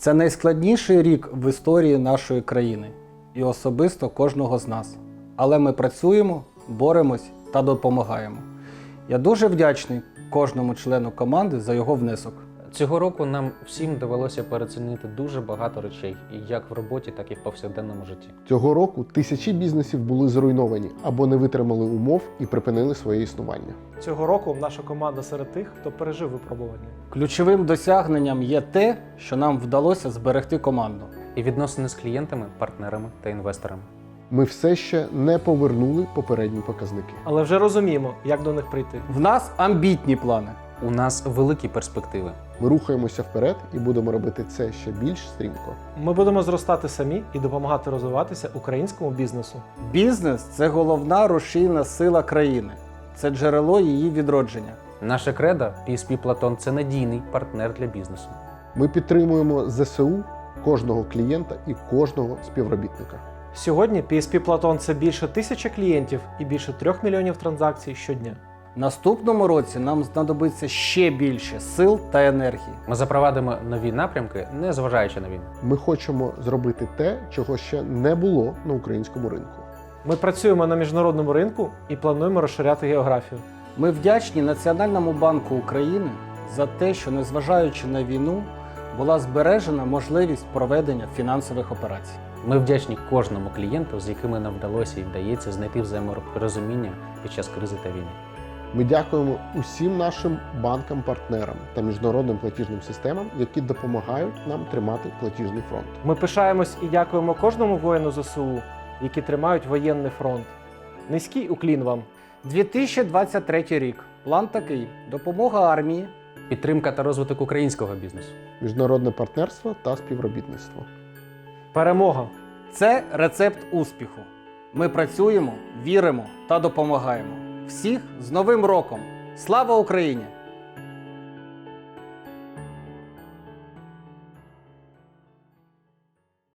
Це найскладніший рік в історії нашої країни і особисто кожного з нас. Але ми працюємо, боремось та допомагаємо. Я дуже вдячний кожному члену команди за його внесок. Цього року нам всім довелося переоцінити дуже багато речей, як в роботі, так і в повсякденному житті. Цього року тисячі бізнесів були зруйновані або не витримали умов і припинили своє існування. Цього року наша команда серед тих, хто пережив випробування. Ключовим досягненням є те, що нам вдалося зберегти команду. І відносини з клієнтами, партнерами та інвесторами. Ми все ще не повернули попередні показники. Але вже розуміємо, як до них прийти. В нас амбітні плани. У нас великі перспективи. Ми рухаємося вперед і будемо робити це ще більш стрімко. Ми будемо зростати самі і допомагати розвиватися українському бізнесу. Бізнес це головна рушійна сила країни, це джерело її відродження. Наше кредо PSP Платон це надійний партнер для бізнесу. Ми підтримуємо ЗСУ, кожного клієнта і кожного співробітника. Сьогодні PSP Platon – це більше тисячі клієнтів і більше трьох мільйонів транзакцій щодня. Наступному році нам знадобиться ще більше сил та енергії. Ми запровадимо нові напрямки, не зважаючи на війну. Ми хочемо зробити те, чого ще не було на українському ринку. Ми працюємо на міжнародному ринку і плануємо розширяти географію. Ми вдячні Національному банку України за те, що, незважаючи на війну, була збережена можливість проведення фінансових операцій. Ми вдячні кожному клієнту, з якими нам вдалося і вдається знайти взаєморозуміння під час кризи та війни. Ми дякуємо усім нашим банкам-партнерам та міжнародним платіжним системам, які допомагають нам тримати платіжний фронт. Ми пишаємось і дякуємо кожному воїну ЗСУ, які тримають воєнний фронт. Низький уклін вам. 2023 рік. План такий: допомога армії, Підтримка та розвиток українського бізнесу. Міжнародне партнерство та співробітництво. Перемога! це рецепт успіху. Ми працюємо, віримо та допомагаємо. Всіх з Новим роком! Слава Україні!